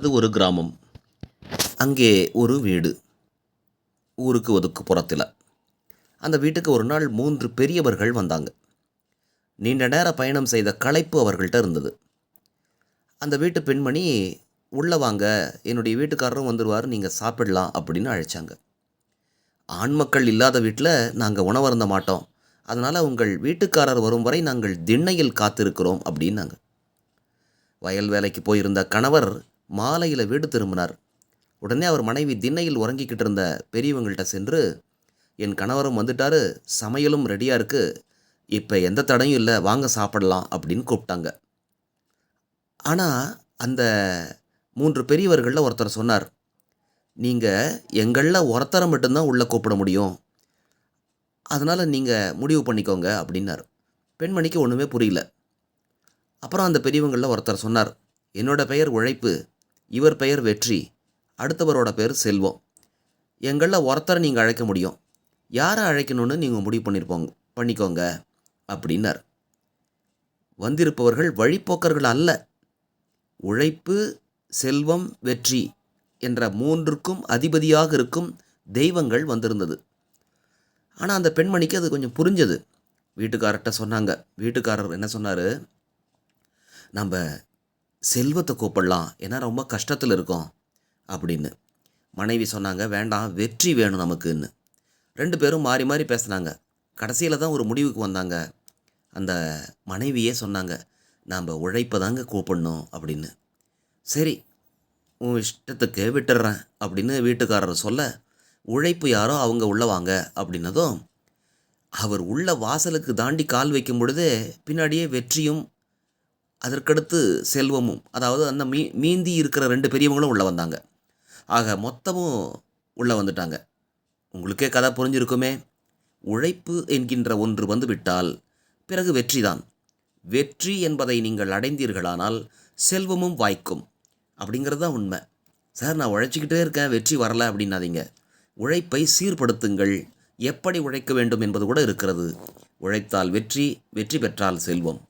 அது ஒரு கிராமம். அங்கே ஒரு வீடு. ஊருக்கு ஒதுக்கு புறத்தில். அந்த வீட்டுக்கு ஒரு நாள் மூன்று பெரியவர்கள் வந்தாங்க. நீண்ட நேர பயணம் செய்த களைப்பு அவர்கள்ட்ட இருந்தது. அந்த வீட்டு பெண்மணி உள்ளே வாங்க என்னுடைய வீட்டுக்காரரும் வந்துடுவார் நீங்கள் சாப்பிடலாம் அப்படின்னு அழைச்சாங்க. ஆண் மக்கள் இல்லாத வீட்டில் நாங்கள் உணவருந்த மாட்டோம். அதனால் உங்கள் வீட்டுக்காரர் வரும் வரை நாங்கள் திண்ணையில் காத்திருக்கிறோம் அப்படின்னாங்க. வயல் வேலைக்கு போயிருந்த கணவர் மாலையில் வீடு திரும்பினார். உடனே அவர் மனைவி திண்ணையில் உறங்கிக்கிட்டு இருந்த பெரியவங்கள்ட்ட சென்று என் கணவரும் வந்துட்டாரு சமையலும் ரெடியாக இருக்குது இப்போ எந்த தடையும் இல்லை வாங்க சாப்பிடலாம் அப்படின்னு கூப்பிட்டாங்க. ஆனால் அந்த மூன்று பெரியவர்களில் ஒருத்தர் சொன்னார் நீங்கள் எங்களில் ஒருத்தரை மட்டும்தான் உள்ளே கூப்பிட முடியும். அதனால் நீங்கள் முடிவு பண்ணிக்கோங்க அப்படின்னார். பெண்மணிக்கு ஒன்றுமே புரியல. அப்புறம் அந்த பெரியவங்களில் ஒருத்தர் சொன்னார் என்னோட பெயர் உழைப்பு. இவர் பெயர் வெற்றி. அடுத்தவரோட பேர் செல்வம். எங்களில் ஒருத்தரை நீங்கள் அழைக்க முடியும். யாரை அழைக்கணும்னு நீங்கள் முடிவு பண்ணியிருப்போங்க பண்ணிக்கோங்க அப்படின்னார். வந்திருப்பவர்கள் வழிப்போக்கர்கள் அல்ல. உழைப்பு செல்வம் வெற்றி என்ற மூன்றுக்கும் அதிபதியாக இருக்கும் தெய்வங்கள் வந்திருந்தது. ஆனால் அந்த பெண்மணிக்கு அது கொஞ்சம் புரிஞ்சது. வீட்டுக்காரர்கிட்ட சொன்னாங்க. வீட்டுக்காரர் என்ன சொன்னார்? நம்ம செல்வத்தை கூப்பிடலாம். ஏன்னா ரொம்ப கஷ்டத்தில் இருக்கோம் அப்படின்னு. மனைவி சொன்னாங்க வேண்டாம் வெற்றி வேணும் நமக்குன்னு. ரெண்டு பேரும் மாறி மாறி பேசுனாங்க. கடைசியில் தான் ஒரு முடிவுக்கு வந்தாங்க. அந்த மனைவியே சொன்னாங்க நாம் உழைப்பை தாங்க கூப்பிடணும் அப்படின்னு. சரி உன் இஷ்டத்துக்கு விட்டுடுறேன் அப்படின்னு வீட்டுக்காரர் சொல்ல உழைப்பு யாரோ அவங்க உள்ளே வாங்க அப்படின்னதும் அவர் உள்ள வாசலுக்கு தாண்டி கால் வைக்கும் பொழுது பின்னாடியே வெற்றியும் அதற்கடுத்து செல்வமும் அதாவது அந்த மீ மீந்தி இருக்கிற ரெண்டு பெரியவங்களும் உள்ளே வந்தாங்க. ஆக மொத்தமும் உள்ளே வந்துட்டாங்க. உங்களுக்கே கதை புரிஞ்சிருக்குமே? உழைப்பு என்கின்ற ஒன்று வந்துவிட்டால் பிறகு வெற்றிதான். வெற்றி என்பதை நீங்கள் அடைந்தீர்களானால் செல்வமும் வாய்க்கும். அப்படிங்கிறது தான் உண்மை. சார் நான் உழைச்சிக்கிட்டே இருக்கேன் வெற்றி வரலை அப்படின்னாதீங்க. உழைப்பை சீர்படுத்துங்கள். எப்படி உழைக்க வேண்டும் என்பது கூட இருக்கிறது. உழைத்தால் வெற்றி வெற்றி பெற்றால் செல்வம்.